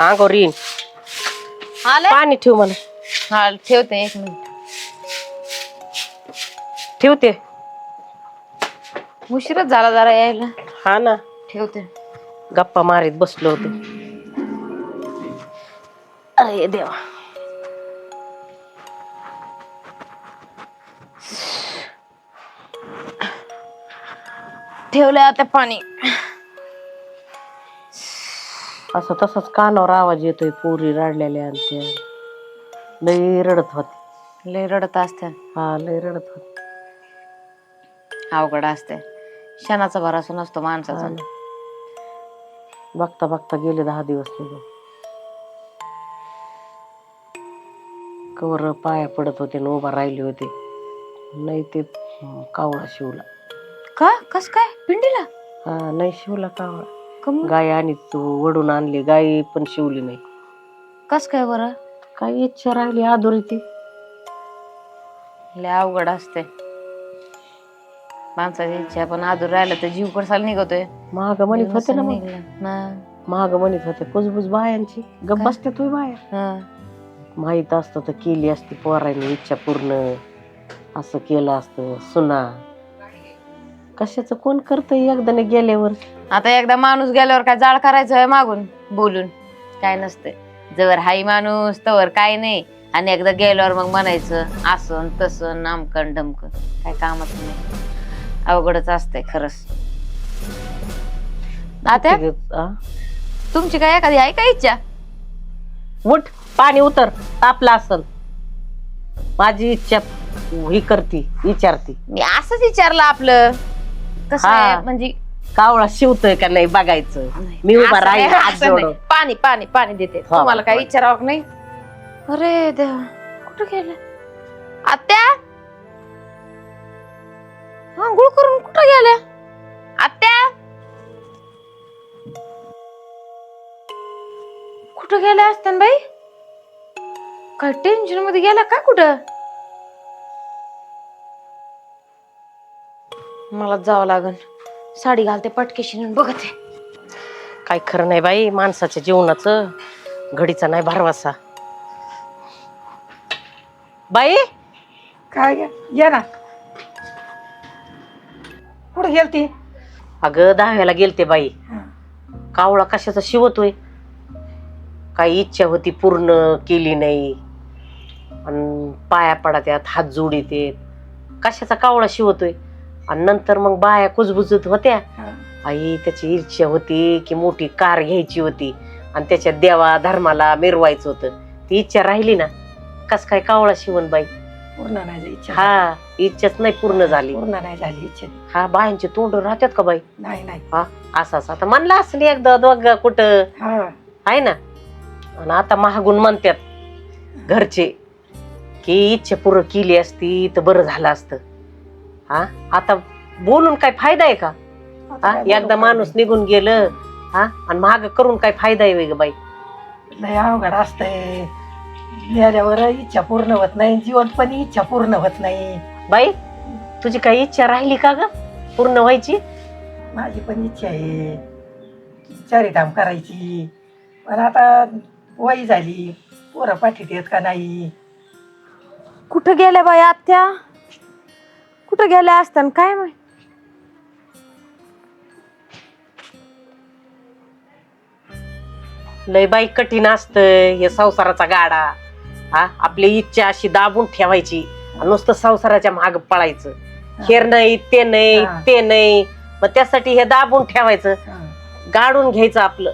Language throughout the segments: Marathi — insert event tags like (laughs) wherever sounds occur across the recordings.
येईन आलं? पाणी ठेव मला. हा ठेवते एक मिनिट. ठेवते. उशीरच झाला जरा यायला. हा ना. ठेवते. गप्पा मारीत बसलो होतो. अरे देवा. ठेवलंय आता पाणी. असं तसंच कानावर आवाज येतोय पोरी रडलेल्या आणि त्या. लई रडत होते लय रडत असते हा लई रडत होते अवघड असते क्षणाचा भरोसा नसतो माणसाचा. हा ना. बघता बघता गेले दहा दिवस निघून. कवर पाया पडत होते आणि उभा राहिले होते. नाही ते अं, कावळा शिवला. का? कस काय? पिंडीला? हा नाही शिवला कावळा. कम गाय आणि तू वडून आणली गाय पण शिवली नाही. कस काय बरं? काही इच्छा राहिली आदुरी ती लय अवघड असते माणसाची इच्छा पण आदूर राहिलं तर जीव कसाला निघतोय? महाग म्हणत होते ना मग. ना. महाग म्हणत होते कुजबुज बायांची. गप बसते तू बाया. हा. माहीत असतं तर केली असती पोरांनी इच्छा पूर्ण. असं केलं असतं सुना. कशाचं कोण करतंय एकदा गेल्यावर? आता एकदा माणूस गेल्यावर काय जाळ करायचं आहे मागून? बोलून. काय नसते जवळ हाई माणूस तवर काय नाही. आणि एकदा गेल्यावर मग म्हणायचं असं तसं नामकन डमकन काय कामच नाही. अवघडच असतंय खरंच. आता? तुमची काय एखादी आहे का इच्छा? उठ पाणी उतर. तापला असल. माझी इच्छा ही करती विचारती. मी असंच विचारलं आपलं. कसं हा. म्हणजे कावळा शिवतोय का नाही बघायचं. मी उभा असं राहील नाही, हात असं नाही. जोडून. पाणी पाणी पाणी देते. हा, तुम्हाला काय पाणी. विचारावं नाही? अरे देवा कुठं गेलं? आत्या? आंघोळ करून कुठं गेल्या? आत्या? कुठं गेल्या असत्या बाई काय टेन्शनमध्ये गेला का कुठं? मला जावं लागन. साडी घालते पटकेशी बघते. काय खरं नाही बाई माणसाच्या जीवनाचं घडीचा नाही भरवासा. बाई! काय ग? ये ना. कुठे गेलती? अगं दहाव्याला गेलते बाई. कावळा कशाचा शिवतोय? काही इच्छा होती पूर्ण केली नाही. आणि पाया पडात्यात हात जोडीत कशाचा कावळा शिवतोय? आणि नंतर मग बाया कुजबुजत होत्या. आई त्याची इच्छा होती की मोठी कार घ्यायची होती. आणि त्याच्या देवा धर्माला मिरवायचं होतं. ती इच्छा राहिली ना कस काय कावळा शिवण बाई? पूर्ण नाही झाली इच्छा. हा इच्छाच नाही पूर्ण झाली. पूर्ण नाही झाली इच्छा. हा बायांचे तोंड राहतात का बाई? नाही नाही. हा असं असं. आता म्हणलं असली एकदा दोघं कुठं? हा. आहे ना? आणि आता महागून म्हणतात घरचे की इच्छा पूर्ण केली असती तर बरं झालं असतं. हा? आता बोलून काय फायदा आहे का? हा? एकदा माणूस निघून गेलं हा? आणि महाग करून काय फायदा आहे वेग बाई? लय अवघड असतंय. मेल्यावर इच्छा पूर्ण होत नाही जीवन पण इच्छा पूर्ण होत नाही. बाई तुझी काही इच्छा राहिली का ग? पूर्ण व्हायची? माझी पण इच्छा आहे. चारिधाम करायची. पण आता वय झाली. पोरं पाठीत येत का नाही? कुठं गेल्या बाई आत्या? कुठं गेल्या असत्या काय माहीत? लय बाई कठीण असतंय हे संसाराचा गाडा. हा आपली इच्छा अशी दाबून ठेवायची आणि नुसतं संसाराच्या माग पळायचं. हेर नाही ते नाही हा. ते नाही. मग त्यासाठी हे दाबून ठेवायचं. गाडून घ्यायचं आपलं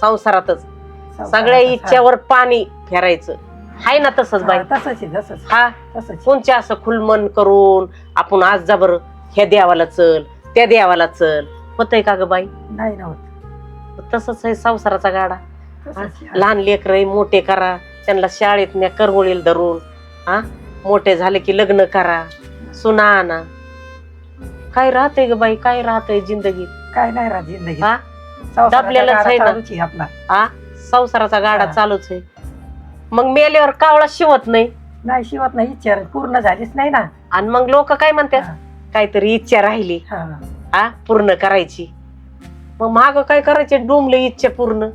संसारातच. सगळ्या इच्छावर पाणी फेरायचं. हाय ना तसंच. बाई. हा, तसंच आहे तसंच. हा? तसंच. कोणच्या असं खुलमन करून आपण आज जा बरं ह्या देवाला चल त्या देवाला चल. होतंय का ग बाई? नाही ना होत. तसंच आहे संसाराचा गाडा. तसंच? आहे. लहान लेकर मोठे करा. त्यांना शाळेत न्या करगोळील धरून. हा? मोठे झाले की लग्न करा. सुना आणा. काय राहतंय ग बाई? काय राहतंय जिंदगी काय नाही राहत जिंदगी हा? संसाराचा दबलेलंच गाडा आहे ना. चालूच आहे आपला. हा? संसाराचा गाडा हा. चालूच आहे. मग मेल्यावर कावळा शिवत नाही. नाही शिवत नाही इच्छा पूर्ण झालीच नाही ना. आणि मग लोक काय म्हणतात? हा. काहीतरी इच्छा राहिली. हा. हा पूर्ण करायची. मग माग काय करायचे? डोंबले इच्छा पूर्ण.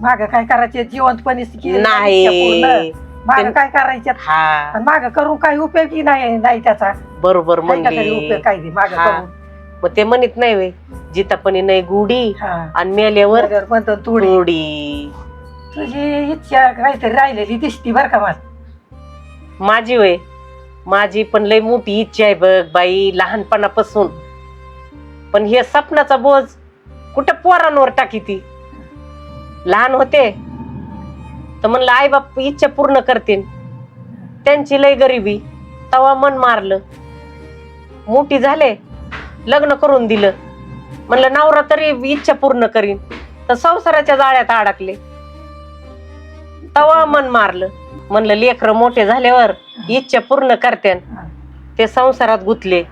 माग काय करायचे? जिवंतपणीच केली नाही. माग काय करायचे? हा. माग करून काही उपयोगी नाही नाही त्याचा. बरोबर नाही का तरी म्हणली. उपयोग काय माग हा. करून? मग ते म्हणत नाही वे जितापणी नाही गुढी हा. आणि मेल्यावर तुडी तुझी इच्छा काहीतरी राहिलेली दिसती बर का मला. माझी वय माझी पण लय मोठी इच्छा आहे बघ बाई लहानपणापासून. पण हे सपनाचा बोज कुठं पोरांवर टाकी ती? लहान होते. तर म्हणलं आई बाप इच्छा पूर्ण करतील. त्यांची लय गरिबी. तवा मन मारलं. मोठी झाले लग्न करून दिलं. म्हणलं नवरा तरी इच्छा पूर्ण करीन. तर संसाराच्या जाळ्यात अडकले. तवा मन मारलं. म्हणलं लेकरं मोठे झाल्यावर इच्छा पूर्ण करत्यान ते संसारात गुंतले.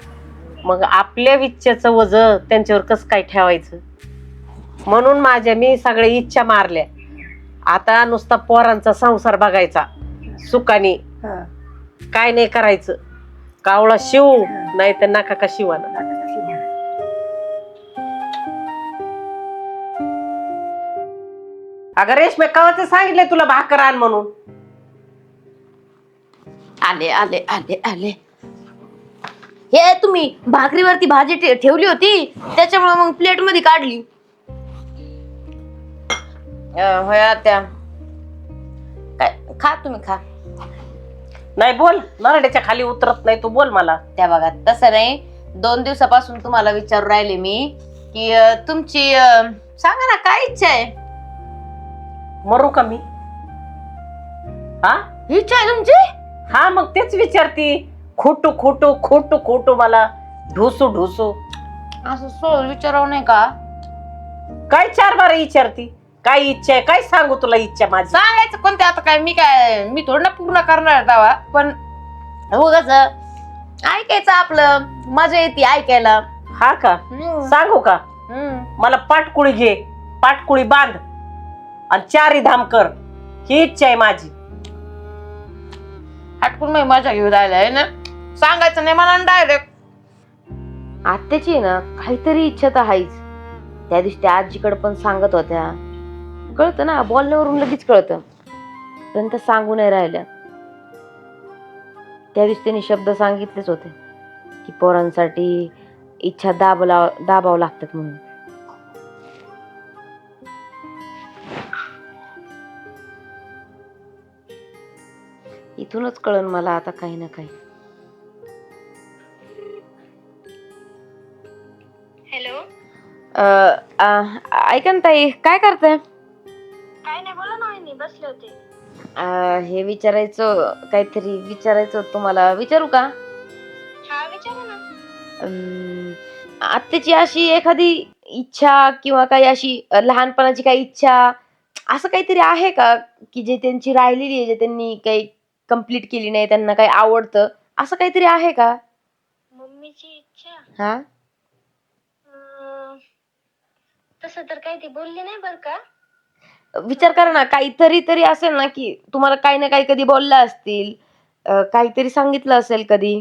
मग आपल्या इच्छेचं वज त्यांच्यावर कसं काय ठेवायचं? म्हणून माझ्या मी सगळ्या इच्छा मारल्या. आता नुसता पोरांचा संसार बघायचा. सुखाने. काय नाही करायचं. कावळा शिव नाही तर नका का शिवाना? अगं रेशमे कवाच सांगितलंय तुला भाकर आण म्हणून. आले आले आले आले. हे तुम्ही भाकरीवरती भाजी ठे- ठेवली होती त्याच्यामुळे मग प्लेटमध्ये काढली. अं, होय काय खा तुम्ही खा. नाही बोल. नरड्याच्या खाली उतरत नाही तू बोल मला. त्या बघा तसं नाही. दोन दिवसापासून तुम्हाला विचारू राहिले मी की अं, तुमची अं, सांगा ना काय इच्छा आहे? मरू का मी? हा? इच्छा आहे तुमची? हा मग तेच विचारती. खोटू खोटू खोटू खोटू मला. ढोसू ढोसू. असं सोड विचारावं नाही का? काय चार बारा विचारती? काय इच्छा आहे? काय सांगू तुला इच्छा माझी? सांगायचं कोणते आता काय? मी काय मी थोडं ना पूर्ण करणार दावा. पण हो कस ऐकायचं आपलं. मजा येते ऐकायला. हा का? हम्म. सांगू का? हम्म. मला पाटकुळी घे. पाटकुळी बांध. आणि चारी धाम कर. ही इच्छा आहे माझी. हटकून मी मजा घेऊ राहिला आहे ना? सांगायचं नाही मला डायरेक्ट आत्याची ना काहीतरी इच्छा तर आहेच त्या दिवशी त्या आजीकडे पण सांगत होत्या. कळतं ना बोलण्यावरून लगेच कळतं. पण त्या सांगू नाही राहिल्या. त्या दिवशी त्यांनी शब्द सांगितलेच होते की पोरांसाठी इच्छा दाबला दाबावं लागतात म्हणून. इथूनच कळन मला आता काही ना काही. हॅलो? अं, अं, ऐका ना ताई काय करताय? काय नाही बोला ना वहिनी बसले होते. अं, हे विचारायचं काहीतरी विचारायचं होतं तुम्हाला. विचारू का? हा विचारा ना. अं, आत्याची अशी एखादी इच्छा किंवा काही अशी अं, लहानपणाची काही इच्छा असं काहीतरी आहे का? की जे त्यांची राहिलेली आहे जे त्यांनी काही कंप्लीट केली नाही त्यांना काही आवडतं. असं काहीतरी आहे का? मम्मीची इच्छा? हा? अं, तसं तर काही ती बोलली नाही बर का. विचार करा ना काहीतरी तरी असेल ना की तुम्हाला काही ना काही कधी बोलल्या असतील. अं, काहीतरी सांगितलं असेल कधी?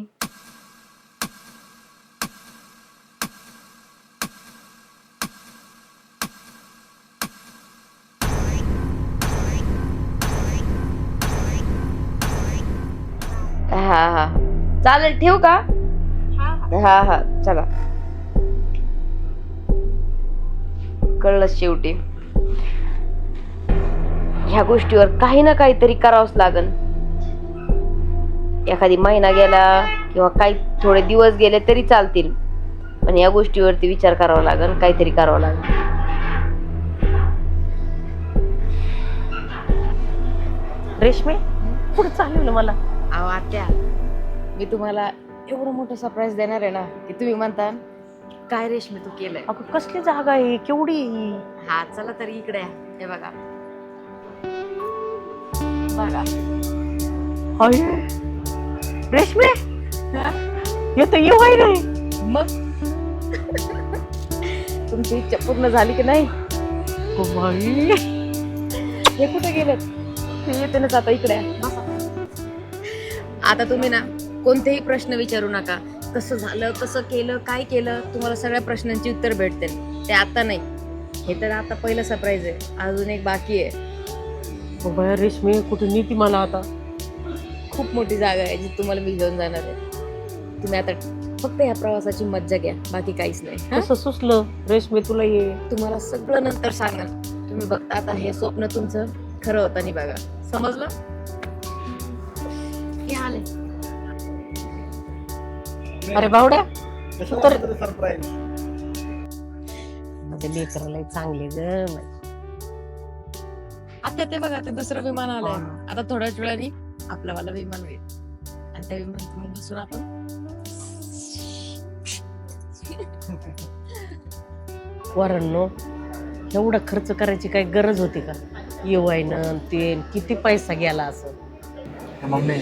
हा हा. चालेल ठेवू का? हा हा. चला. कळलं शेवटी. ह्या गोष्टीवर काही ना काहीतरी करावंच लागन. एखादी महिना गेला किंवा काही थोडे दिवस गेले तरी चालतील. पण या गोष्टीवरती विचार करावा लागन काहीतरी करावं लागन. रेशमे पुढे चालवलं मला? अहो आत्या मी तुम्हाला एवढं मोठं सरप्राईज देणार आहे ना की तुम्ही म्हणता काय रेशमी तू केलंय? अगं कसली जागा आहे केवढी आहे ही? हा चला तरी इकडे या. हे बघा. बघा. रेशमे? येत येवाय नाही मग? तुमची इच्छा पूर्ण झाली की नाही? हो. हे कुठे गेलेत? ते येते ना आता इकडे. आता तुम्ही ना कोणतेही प्रश्न विचारू नका. कसं झालं कसं केलं काय केलं तुम्हाला सगळ्या प्रश्नांची उत्तर भेटतील. ते आता नाही. हे तर आता पहिलं सरप्राईज आहे. अजून एक बाकी आहे. मग रेशमी कुठे नीती मला आता? खूप मोठी जागा आहे जी तुम्हाला मी घेऊन जाणार आहे. तुम्ही आता फक्त या प्रवासाची मज्जा घ्या बाकी काहीच नाही. हं? कसं सुचलं? रेशमी तुला ये. तुम्हाला सगळं नंतर सांगाल तुम्ही बघता आता हे स्वप्न तुमचं खरं होतं नाही बघा. समजलं? अरे बावड्या तर सरप्राईज चांगले ग. आता ते बघा ते दुसरं विमान आलंय. आता थोड्याच वेळाने आपलं वाला विमान होईल. आणि त्या विमानात बसून आपण वरांनो एवढा खर्च करायची काही गरज होती का? येवायनं ते किती पैसा गेला असं? मम्मी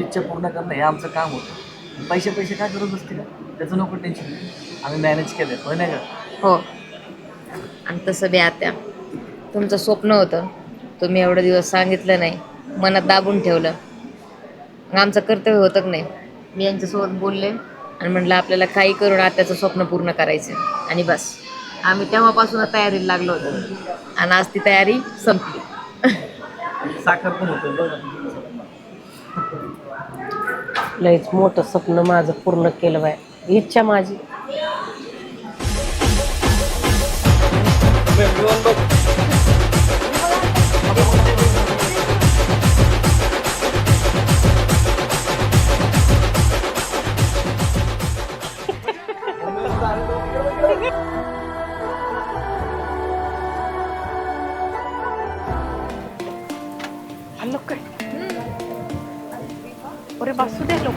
इच्छा पूर्ण करणं हे आमचं काम होतं. पैसे पैसे काय गरज असते का? त्याचं नको टेन्शन आम्ही मॅनेज केलं होय नाही का? हो. आणि तसं बी आत्या तुमचं स्वप्न होतं. तुम्ही एवढे दिवस सांगितलं नाही. मनात दाबून ठेवलं. मग आमचं कर्तव्य होतं की नाही? मी यांच्यासोबत बोलले आणि म्हटलं आपल्याला काही करून आत्याचं स्वप्न पूर्ण करायचं आणि बस. आम्ही तेव्हापासून तयारीला लागलो होतो. आणि आज ती तयारी संपली. साखर पण होतं बघ. लयच मोठं स्वप्न माझं पूर्ण केलं बाय. इच्छा माझी.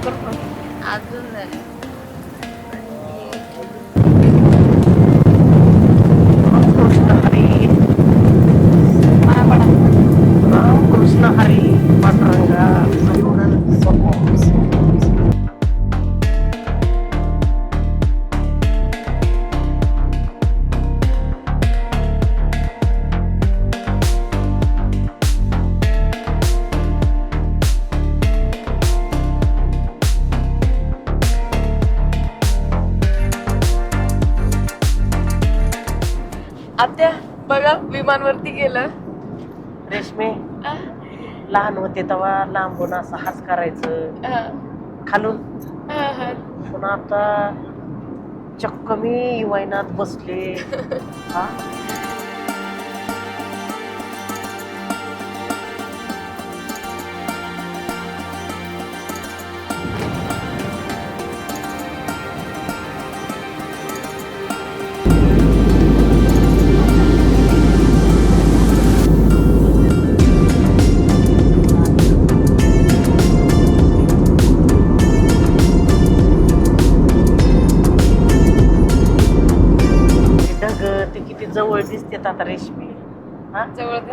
अजून रामकृष्ण हरी रामकृष्ण हरी பண்ணுறாங்க विमानवरती गेलं. रेशमे लहान होते तेव्हा लांबून असं हात करायचं. खालून. पण आता चक्क मी वैनात बसले. (laughs) हा?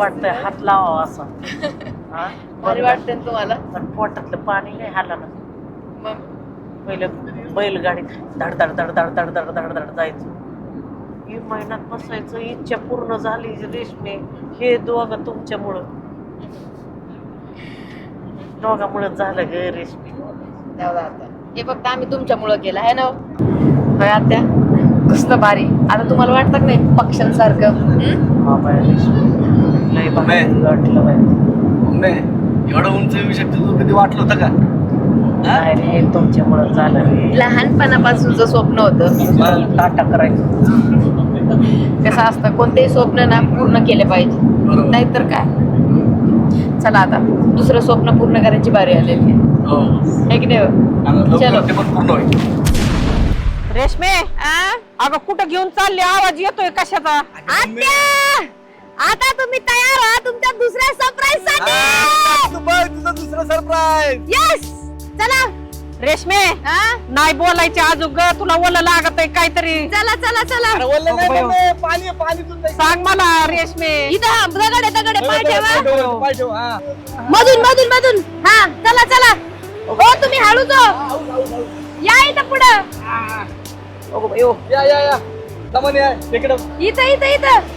ना? हात लावावा असं. (laughs) हा? भारी वाटतंय ना तुम्हाला? पण पोटातलं पाणी नाही हाला ना मग? पहिलं बैलगाडीत धड धड धड धड धड धड धड धड जायचं. ही महिन्यात बसायचं इच्छा पूर्ण झाली रेशमे. हे दोघं तुमच्यामुळं. दोघामुळं झालं ग रेशमे. जाऊ दे आता. हे फक्त आम्ही तुमच्यामुळं केलं आहे ना हो? होय आत्या? कसलं भारी. आता तुम्हाला वाटतं का नाही पक्ष्यांसारखं? हं? बाबा रेशमे. वाटलं मम्मी एवढं उंच येऊ शकतो तू कधी वाटलं होतं का? नाही रे तुमच्यामुळं झालं रे. लहानपणापासूनचं स्वप्न होतं. मला टाटा करायचं कसं असतं कोणतेही स्वप्न ना पूर्ण केले पाहिजे. बरोबर. नाहीतर काय? चला आता दुसरं स्वप्न पूर्ण करायची बारी आलेली आहे. हो. है की नाही हो? आणि लवकर चलो. ते पण पूर्ण होईल. रेशमे अगं कुठं घेऊन चालली? आवाज येतोय कशाचा? आता तुम्ही तयार आहात तुमच्या दुसऱ्या सरप्राईजसाठी. तुझा दुसरा सरप्राईज यस चला. रेशमे हा? नाही बोलायचे अजून ग तुला ओलं लागत आहे काहीतरी. चला चला चला. पाणी पाणी तुझं सांग मला रेशमे. इथं दगड दगड पाय ठेवा. पाय ठेव हा. मधून मधून मधून. हा चला चला. हो तुम्ही हळूच हो या इथं पुढं. या या या. इकडं. इथं इथं इथं.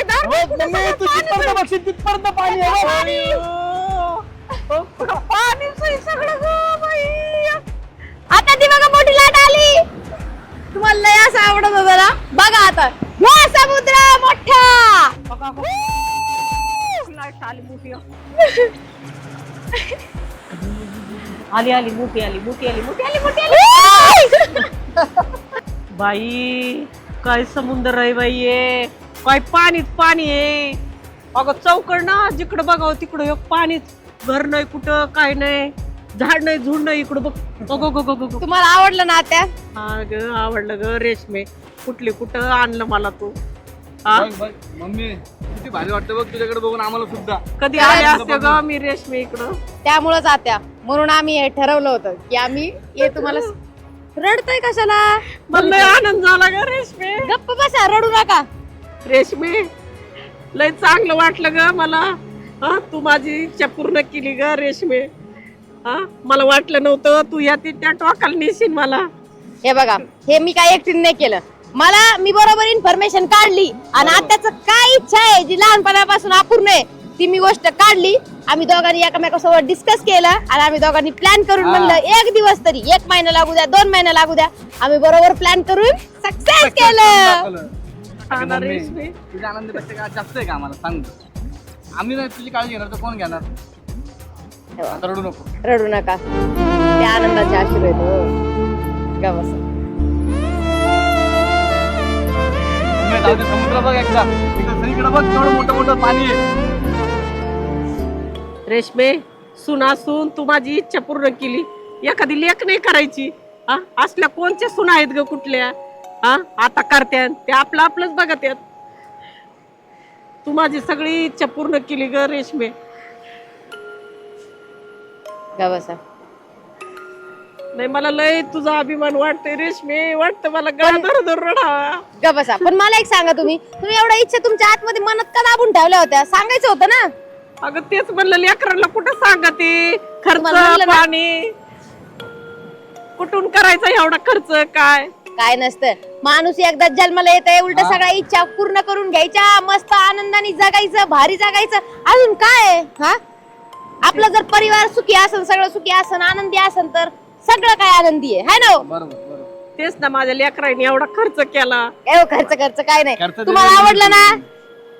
मम्मी सगळं तू पाणीच जिथपर्यंत आहे. बघशील तिथपर्यंत पाणी आहे बघ. पाणी. सगळं गं बाई आता ती बघा मोठी लाट आली तुम्हाला लय असं आवडत होतं ना बघा आता समुद्र मोठा आली मोठी आली आली मोठी आली मोठी आली मोठी आली मोठी आली बाई काय समुद्र आहे बाई हे. काय पाणीच पाणी आहे. अगं चौकड ना जिकडं बघावं तिकडं. हे पाणीच घर नाही कुठं काय नाही. झाड नाही झुड नाही इकडं बघ. अगो गो गो गो गो. तुम्हाला आवडलं ना त्या हा ग आवडलं ग रेशमे. कुठली कुठं आणलं मला तू? हा? बघ, बघ, मम्मी किती भारी वाटतं बघ तुझ्याकडे बघून आम्हाला सुद्धा. कधी आले असते ग मी रेशमे इकडं? त्यामुळेच आत्या म्हणून आम्ही हे ठरवलं होतं की आम्ही ये तुम्हाला रडतय कशाला? मला लय आनंद झाला ग रेशमे. गप्प बसा रडू नका. रेशमे. लय चांगलं वाटलं ग मला. हा तू माझी इच्छा पूर्ण केली ग रेशमे. हा मला वाटलं नव्हतं तू या त्या टोकाला नेशील मला. हे बघा हे मी काय एकटीने नाही केलं. मला मी बरोबर इन्फॉर्मेशन काढली आणि आत्याचं काय इच्छा आहे जी लहानपणापासून अपूर्ण आहे ती मी गोष्ट काढली. आम्ही दोघांनी एकमेकासोबत डिस्कस केलं आणि आम्ही दोघांनी प्लॅन करून हा. म्हणलं एक दिवस तरी एक महिना लागू द्या दोन महिना लागू द्या. आम्ही बरोबर प्लॅन करून सक्सेस केलं. हा रेशमी तुझ्या आनंदापेक्षा काय जास्त आहे का आम्हाला? सांग आम्ही नाही तुझी काळजी घेणार तर कोण घेणार? आता रडू नको. रडू नका. ते आनंदाचे आशीर्वाद हो. गा बसा. मम्मी, जाऊ दे, समुद्र बघ एकदा. सगळीकडे बघ केवढं मोठं मोठं पाणी आहे. रेशमे सून असून तू माझी इच्छा पूर्ण केली. एखादी लेख नाही करायची. हा? असल्या कोणच्या सुना आहेत ग कुठल्या? हा? आता करत्यात ते आपलं आपलंच बघत यात तू माझी सगळी इच्छा पूर्ण केली ग रेशमे. गा बसा. नाही मला लय तुझा अभिमान वाटतोय रेशमे. वाटतं मला गळा धर धर रडावा ग बसा पण मला एक सांगा तुम्ही. तुम्ही एवढ्या इच्छा तुमच्या आतमध्ये मनात का दाबून ठेवल्या होत्या? सांगायचं होतं ना. अगं तेच म्हणलं लेकरांना कुठं सांगा ते खर्च तुम्हाला म्हणलं ना. पाणी. कुठून करायचा एवढा खर्च? काय? काय नसतं. माणूस एकदा जन्माला येत आहे उलट सगळ्या इच्छा पूर्ण करून घ्यायच्या. मस्त आनंदाने जगायचं भारी जगायचं. अजून काय? आहे, हा? आपला जर परिवार सुखी असन सगळं सुखी असन आनंदी असन तर सगळं काय आनंदी आहे हाय ना हो? बरोबर तेच ना माझ्या लेकरांनी एवढा खर्च केला. काय हो, खर्च खर्च काय नाही. तुम्हाला आवडलं ना?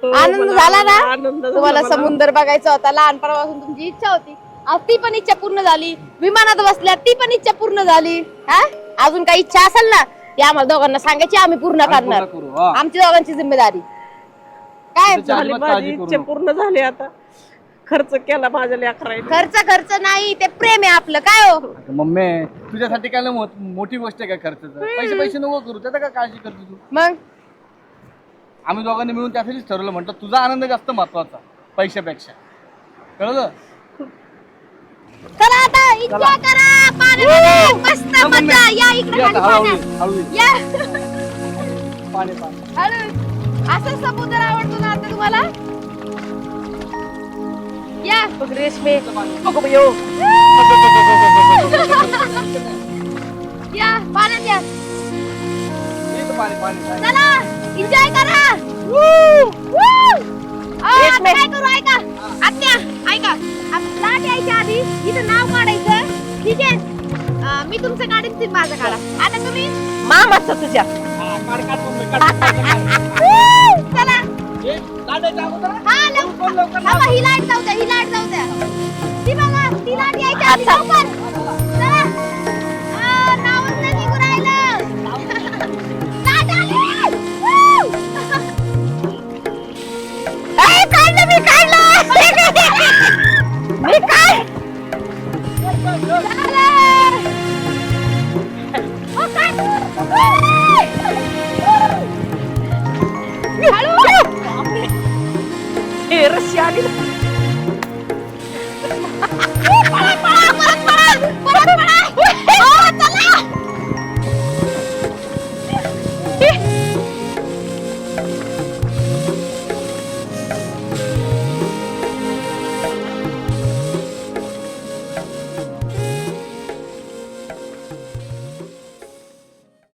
हो, आनंद मला झाला ना? आनंद झाला तुम्हाला मला. समुद्र बघायचा होता लहानपणापासून तुमची इच्छा होती. आज ती पण इच्छा पूर्ण झाली. विमानात बसल्या ती पण इच्छा पूर्ण झाली. हा? अजून काही इच्छा असेल ना? ती आम्हाला दोघांना सांगायची आम्ही पूर्ण करणार. करू हा. आमची दोघांची जिम्मेदारी. काय? त्याच्या झाली अजिबात माझी काळजी करू इच्छा नको. पूर्ण झाली आता. खर्च केला माझ्या लेकरांनी खर्च खर्च नाही ते प्रेम आहे आपलं काय हो? अगं मम्मी तुझ्यासाठी काय लय मो- मोठी गोष्ट आहे का खर्चाचं? पैसे पैसे नको करू त्याचा काय काळजी करते तू? मग? आम्ही दोघांनी मिळून त्यासाठीच ठरवलं म्हटलं तुझा आनंद जास्त महत्त्वाचा पैशापेक्षा. कळलं? चला आता एन्जॉय करा पाण्यामध्ये मस्त मजा. या इकडे खाली पाण्यात. ये, पाणी पाणी. हळू. असं समुद्र आवडतो ना आता तुम्हाला? या. बघ रेशमे. बघ. या. पाण्यात या. चला एन्जॉय करा. काय करू ऐका. आत्या ऐका. आप- लाट यायच्या आधी इथं नाव काढायचं. ठीक आहे? अं, मी तुमचं काढीन तुम्ही माझं काढा आता तुम्ही? मामाचं तुझ्या! चला. हा. हा लवकर. ही लाइट जाऊ द्या ही लाइट जाऊ द्या. ती बघा ती लाट यायच्या आधी लवकर.